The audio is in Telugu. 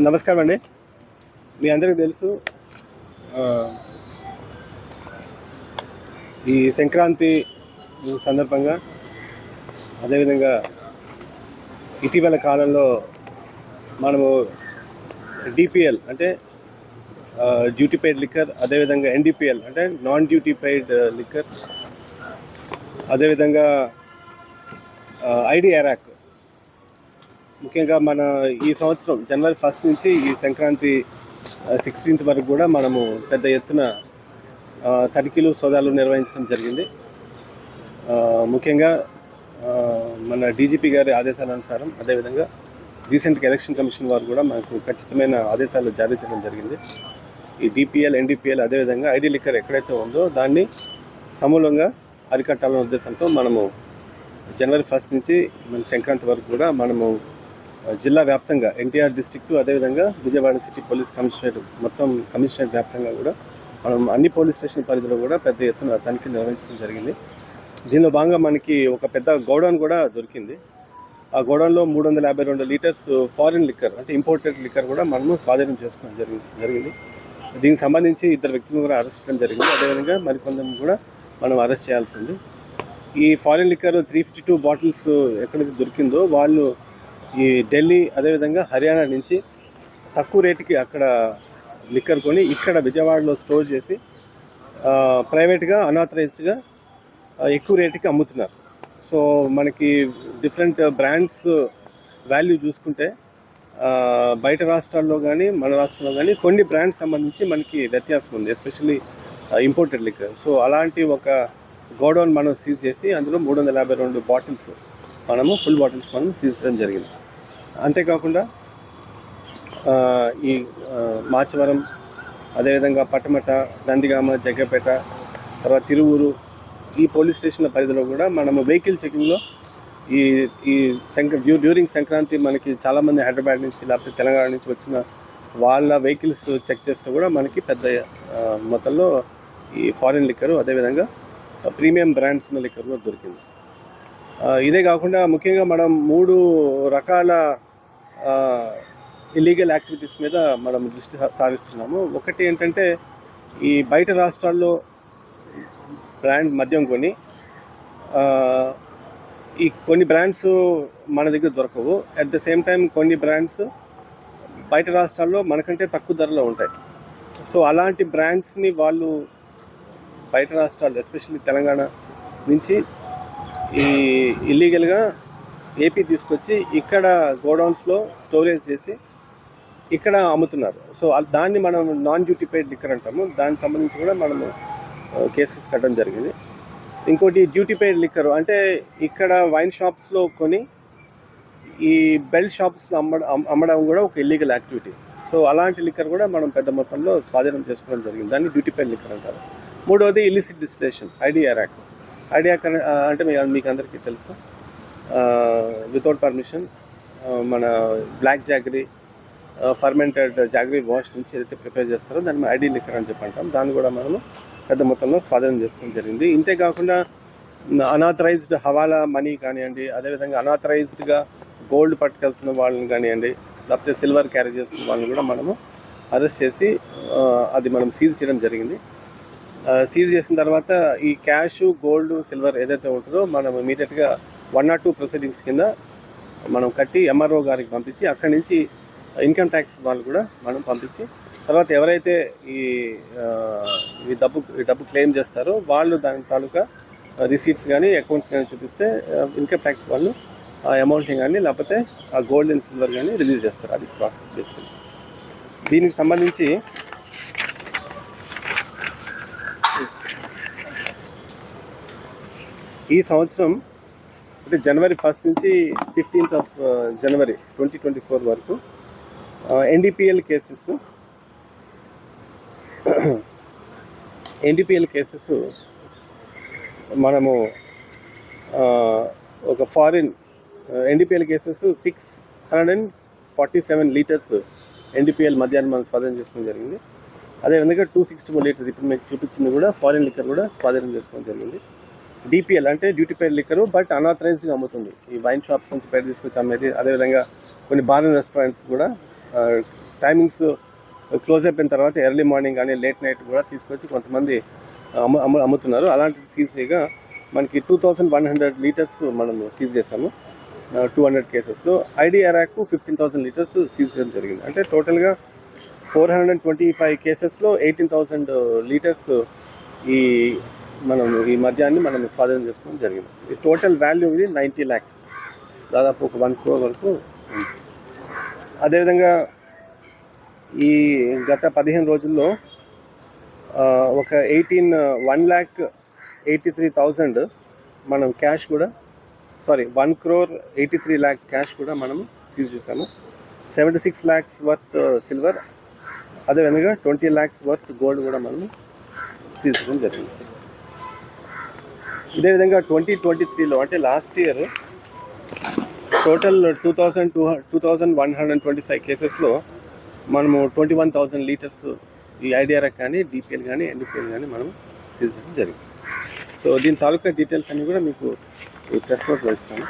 నమస్కారం అండి. మీ అందరికీ తెలుసు ఈ సంక్రాంతి సందర్భంగా అదేవిధంగా ఇటీవల కాలంలో మనము డిపిఎల్ అంటే డ్యూటీ పెయిడ్ లిక్కర్ అదేవిధంగా ఎన్డిపిఎల్ అంటే నాన్ డ్యూటీ పెయిడ్ లిక్కర్ అదేవిధంగా ఐడి ఎరాక్ ముఖ్యంగా మన ఈ సంవత్సరం జనవరి ఫస్ట్ నుంచి ఈ సంక్రాంతి సిక్స్టీన్త్ వరకు కూడా మనము పెద్ద ఎత్తున తనిఖీలు సోదాలు నిర్వహించడం జరిగింది. ముఖ్యంగా మన డీజీపీ గారి ఆదేశాలనుసారం అదేవిధంగా రీసెంట్గా ఎలక్షన్ కమిషన్ వారు కూడా మనకు ఖచ్చితమైన ఆదేశాలు జారీ చేయడం జరిగింది. ఈ డిపిఎల్ ఎన్డీపీఎల్ అదేవిధంగా ఐడి లిక్కర్ ఎక్కడైతే ఉందో దాన్ని సమూలంగా అరికట్టాలనే ఉద్దేశంతో మనము జనవరి ఫస్ట్ నుంచి మన సంక్రాంతి వరకు కూడా మనము జిల్లా వ్యాప్తంగా ఎన్టీఆర్ డిస్ట్రిక్ట్ అదేవిధంగా విజయవాడ సిటీ పోలీస్ కమిషనరేట్ మొత్తం కమిషనరేట్ వ్యాప్తంగా కూడా మనం అన్ని పోలీస్ స్టేషన్ పరిధిలో కూడా పెద్ద ఎత్తున తనిఖీలు నిర్వహించడం జరిగింది. దీనిలో భాగంగా మనకి ఒక పెద్ద గోడౌన్ కూడా దొరికింది. ఆ గోడౌన్లో మూడు వందల యాభై రెండు లీటర్స్ ఫారిన్ లిక్కర్ అంటే ఇంపోర్టెడ్ లిక్కర్ కూడా మనము స్వాధీనం చేసుకోవడం జరిగింది జరిగింది. దీనికి సంబంధించి ఇద్దరు వ్యక్తులను కూడా అరెస్ట్ చేయడం జరిగింది. అదేవిధంగా మరికొందరిని కూడా మనం అరెస్ట్ చేయాల్సింది ఈ foreign liquor three fifty two bottles ఎక్కడైతే దొరికిందో వాళ్ళు ఈ ఢిల్లీ అదేవిధంగా హర్యానా నుంచి తక్కువ రేటుకి అక్కడ లిక్కర్ కొని ఇక్కడ విజయవాడలో స్టోర్ చేసి ప్రైవేట్గా అనాథరైజ్డ్గా ఎక్కువ రేటుకి అమ్ముతున్నారు. సో మనకి డిఫరెంట్ బ్రాండ్స్ వాల్యూ చూసుకుంటే బయట రాష్ట్రాల్లో కానీ మన రాష్ట్రంలో కానీ కొన్ని బ్రాండ్స్ సంబంధించి మనకి వ్యత్యాసం ఉంది ఎస్పెషల్లీ ఇంపోర్టెడ్ లిక్కర్. సో అలాంటి ఒక గోడౌన్ మనం సీజ్ చేసి అందులో మూడు వందల యాభై రెండు బాటిల్స్ మనము ఫుల్ బాటిల్స్ మనం సీజ్ చేయడం జరిగింది. అంతేకాకుండా ఈ మాచవరం అదేవిధంగా పట్టమట నందిగామ జగ్గపేట తర్వాత తిరువూరు ఈ పోలీస్ స్టేషన్ల పరిధిలో కూడా మనము వెహికల్ చెకింగ్లో ఈ ఈ సంక్ర డ్యూ డ్యూరింగ్ సంక్రాంతి మనకి చాలామంది హైదరాబాద్ నుంచి లేకపోతే తెలంగాణ నుంచి వచ్చిన వాళ్ళ వెహికల్స్ చెక్ చేస్తే కూడా మనకి పెద్ద మొత్తంలో ఈ ఫారిన్ లిక్కరు అదేవిధంగా ప్రీమియం బ్రాండ్స్ లిక్కర్ కూడా దొరికింది. ఇదే కాకుండా ముఖ్యంగా మనం మూడు రకాల ఇల్లీగల్ యాక్టివిటీస్ మీద మనం దృష్టి సారిస్తున్నాము. ఒకటి ఏంటంటే ఈ బయట రాష్ట్రాల్లో బ్రాండ్ మద్యం కొని ఈ కొన్ని బ్రాండ్స్ మన దగ్గర దొరకవు. అట్ ద సేమ్ టైం కొన్ని బ్రాండ్స్ బయట రాష్ట్రాల్లో మనకంటే తక్కువ ధరలో ఉంటాయి. సో అలాంటి బ్రాండ్స్ని వాళ్ళు బయట రాష్ట్రాలు ఎస్పెషల్లీ తెలంగాణ నుంచి ఈ ఇల్లీగల్గా ఏపీ తీసుకొచ్చి ఇక్కడ గోడౌన్స్లో స్టోరేజ్ చేసి ఇక్కడ అమ్ముతున్నారు. సో దాన్ని మనం నాన్ డ్యూటీ పెయిడ్ లిక్కర్ అంటాము. దానికి సంబంధించి కూడా మనము కేసెస్ కట్టడం జరిగింది. ఇంకోటి డ్యూటీ పెయిడ్ లిక్కర్ అంటే ఇక్కడ వైన్ షాప్స్లో కొని ఈ బెల్ట్ షాప్స్ అమ్మడం అమ్మడం కూడా ఒక ఇల్లీగల్ యాక్టివిటీ సో అలాంటి లిక్కర్ కూడా మనం పెద్ద మొత్తంలో స్వాధీనం చేసుకోవడం జరిగింది. దాన్ని డ్యూటీ పెయిడ్ లిక్కర్ అంటారు. మూడవది ఇల్లిసిట్ డిస్టిలేషన్ ఐడియా యాక్ట్ ఐడియా అంటే మీకు అందరికీ తెలుసు. వితౌట్ పర్మిషన్ మన black jaggery fermented jaggery wash నుంచి ఏదైతే ప్రిపేర్ చేస్తారో దాన్ని ఐడి లిక్కర్ అని చెప్పి అంటాం దాన్ని కూడా మనము పెద్ద మొత్తంలో స్వాధీనం చేసుకోవడం జరిగింది. ఇంతే కాకుండా అనాథరైజ్డ్ హవాలా మనీ కానివ్వండి అదేవిధంగా అనాథరైజ్డ్గా గోల్డ్ పట్టుకెళ్తున్న వాళ్ళని కానివ్వండి లేకపోతే సిల్వర్ క్యారీ చేస్తున్న వాళ్ళని కూడా మనము అరెస్ట్ చేసి అది మనం సీజ్ చేయడం జరిగింది. సీజ్ చేసిన తర్వాత ఈ క్యాష్ గోల్డ్ సిల్వర్ ఏదైతే ఉంటుందో మనం ఇమీడియట్గా వన్ నాట్ టూ ప్రొసీడింగ్స్ కింద మనం కట్టి ఎంఆర్ఓ గారికి పంపించి అక్కడి నుంచి ఇన్కమ్ ట్యాక్స్ వాళ్ళు కూడా మనం పంపించి తర్వాత ఎవరైతే ఈ ఈ డబ్బు ఈ డబ్బు క్లెయిమ్ చేస్తారో వాళ్ళు దాని తాలూకా రిసీప్ట్స్ కానీ అకౌంట్స్ కానీ చూపిస్తే ఇన్కమ్ ట్యాక్స్ వాళ్ళు ఆ అమౌంట్ని కానీ లేకపోతే ఆ గోల్డ్ అండ్ సిల్వర్ కానీ రిలీజ్ చేస్తారు. అది ప్రాసెస్ బేసికల్ దీనికి సంబంధించి ఈ సంవత్సరం అంటే జనవరి ఫస్ట్ నుంచి fifteenth of January twenty twenty four వరకు ఎన్డిపిఎల్ కేసెస్ ఎన్డిపిఎల్ కేసెస్ మనము uh, ఒక foreign NDPL cases six hundred and forty seven litres NDPL మధ్యాహ్నం మనం స్వాధీనం చేసుకోవడం జరిగింది. అదేవిధంగా టూ సిక్స్టీ ఫోర్ లీటర్స్ ఇప్పుడు మీకు చూపించింది కూడా ఫారిన్ లిక్కర్ కూడా స్వాధీనం చేసుకోవడం జరిగింది. డిపిఎల్ అంటే డ్యూటీ పేర్ లిక్కరు బట్ అనాథరైజ్డ్గా అమ్ముతుంది. ఈ వైన్ షాప్స్ నుంచి పేరు తీసుకొచ్చి అమ్మేది అదేవిధంగా కొన్ని బార్ అండ్ రెస్టారెంట్స్ కూడా టైమింగ్స్ క్లోజ్ అయిపోయిన తర్వాత ఎర్లీ మార్నింగ్ కానీ లేట్ నైట్ కూడా తీసుకొచ్చి కొంతమంది అమ్ము అమ్ము అమ్ముతున్నారు. అలాంటిది సీజీగా మనకి two thousand one hundred litres మనం సీజ్ చేసాము టూ హండ్రెడ్ కేసెస్లో ID arrack fifteen thousand litres seize చేయడం జరిగింది. అంటే టోటల్గా ఫోర్ హండ్రెడ్ ట్వంటీ ఫైవ్ కేసెస్లో ఎయిటీన్ థౌసండ్ లీటర్స్ ఈ మనం ఈ మద్యాన్ని మనం స్వాధీనం చేసుకోవడం జరిగింది. ఈ టోటల్ వాల్యూ ఇది నైంటీ ల్యాక్స్. దాదాపు ఒక వన్ క్రోర్ వరకు అదేవిధంగా ఈ గత పదిహేను రోజుల్లో ఒక eighteen one lakh eighty three thousand మనం క్యాష్ కూడా sorry one crore eighty three lakh cash కూడా మనం సీజ్ చేశాము. Seventy six lakhs worth silver అదేవిధంగా ట్వంటీ ల్యాక్స్ వర్త్ గోల్డ్ కూడా మనం సీజ్ చేయడం జరిగింది. ఇదే విధంగా ట్వంటీ ట్వంటీ త్రీలో అంటే last year total two thousand two two thousand one hundred twenty five కేసెస్లో మనము ట్వంటీ వన్ థౌజండ్ లీటర్స్ ఈ ఐడిఆర్ఎక్ కానీ డిపిఎల్ కానీ ఎన్డిపిఎల్ కానీ మనం సీజ్ చేయడం జరిగింది. సో దీని తాలూకా డీటెయిల్స్ అన్నీ కూడా మీకు ఈ ప్రెస్ నోట్లో ఇస్తాను.